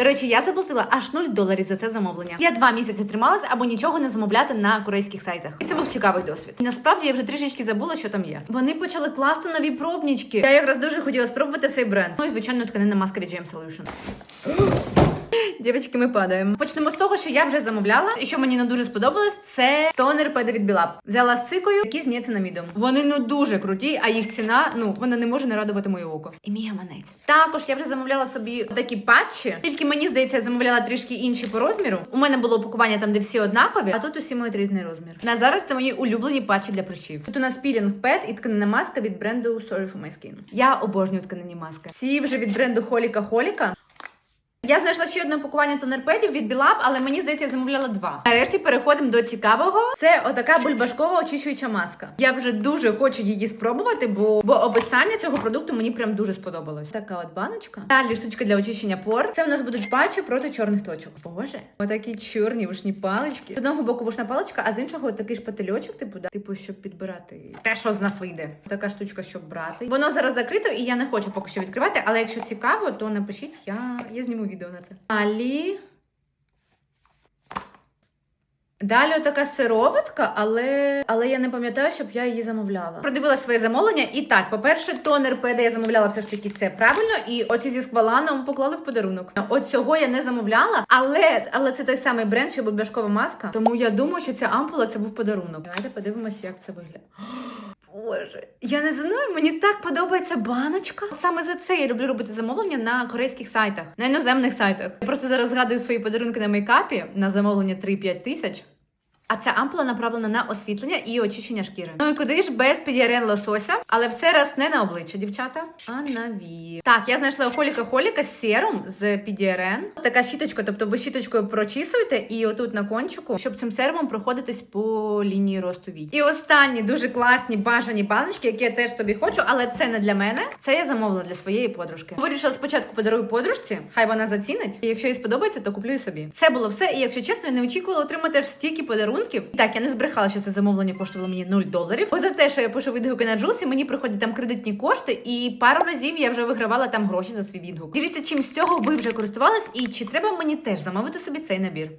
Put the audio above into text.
До речі, я заплатила аж 0 доларів за це замовлення. Я два місяці трималась або нічого не замовляти на корейських сайтах. І це був цікавий досвід. Насправді я вже трішечки забула, що там є. Вони почали класти нові пробнічки. Я якраз дуже хотіла спробувати цей бренд. Ну і звичайно, тканина маска від GM Solution. Дівчатки, ми падаємо. Почнемо з того, що я вже замовляла, і що мені не дуже сподобалось, це тонер педи від Білаб. Взяла з цикою, які зняться на мідом. Вони ну дуже круті, а їх ціна ну вона не може не радувати моє око. І мій гаманець. Також я вже замовляла собі такі патчі, тільки мені здається, я замовляла трішки інші по розміру. У мене було упакування там, де всі однакові, а тут усі мають різний розмір. На зараз це мої улюблені патчі для прищів. Тут у нас пілінг пет і тканина маска від бренду Sorry for my skin. Я обожнюю тканині маски. Ці вже від бренду Холіка Холіка. Я знайшла ще одне упакування тонерпедів від Білаб, але мені здається, я замовляла два. Нарешті переходимо до цікавого. Це отака бульбашкова очищуюча маска. Я вже дуже хочу її спробувати, бо, бо описання цього продукту мені прям дуже сподобалось. Така от баночка. Далі штучка для очищення пор. Це у нас будуть патчі проти чорних точок. Боже, отакі чорні вушні палички. З одного боку вушна паличка, а з іншого такий шпательочок, типу, да, типу, щоб підбирати те, що з нас вийде. Така штучка, щоб брати. Воно зараз закрито, і я не хочу поки що відкривати, але якщо цікаво, то напишіть, я, я зніму відео на це. Далі. Далі така сироватка, але, але я не пам'ятаю, щоб я її замовляла. Продивила своє замовлення. І так, по-перше, тонер ПД я замовляла все ж таки це правильно. І оці зі скваланом поклали в подарунок. От цього я не замовляла, але, але це той самий бренд, що бульбашкова маска. Тому я думаю, що ця ампула це був подарунок. Давайте подивимося, як це виглядає. Боже, я не знаю, мені так подобається баночка. Саме за це я люблю робити замовлення на корейських сайтах, на іноземних сайтах. Я просто зараз згадую свої подарунки на мейкапі на замовлення 3-5 тисяч. А ця ампула направлена на освітлення і очищення шкіри. Ну і куди ж без підіарен лосося, але в цей раз не на обличчя, дівчата, а на вії. Так, я знайшла у холіка холіка серум з підіарен. Така щіточка, тобто ви щіточкою прочісуєте і отут на кончику, щоб цим серумом проходитись по лінії росту вій. І останні дуже класні бажані палички, які я теж собі хочу, але це не для мене. Це я замовила для своєї подружки. Вирішила спочатку подарую подружці, хай вона зацінить. І якщо їй сподобається, то куплю і собі. Це було все. І якщо чесно, я не очікувала отримати аж стільки подарунків. Так, я не збрехала, що це замовлення коштувало мені 0 доларів. Бо за те, що я пишу відгуки на Джулсі, мені приходять там кредитні кошти, і пару разів я вже вигравала там гроші за свій відгук. Діліться, чим з цього ви вже користувались, і чи треба мені теж замовити собі цей набір.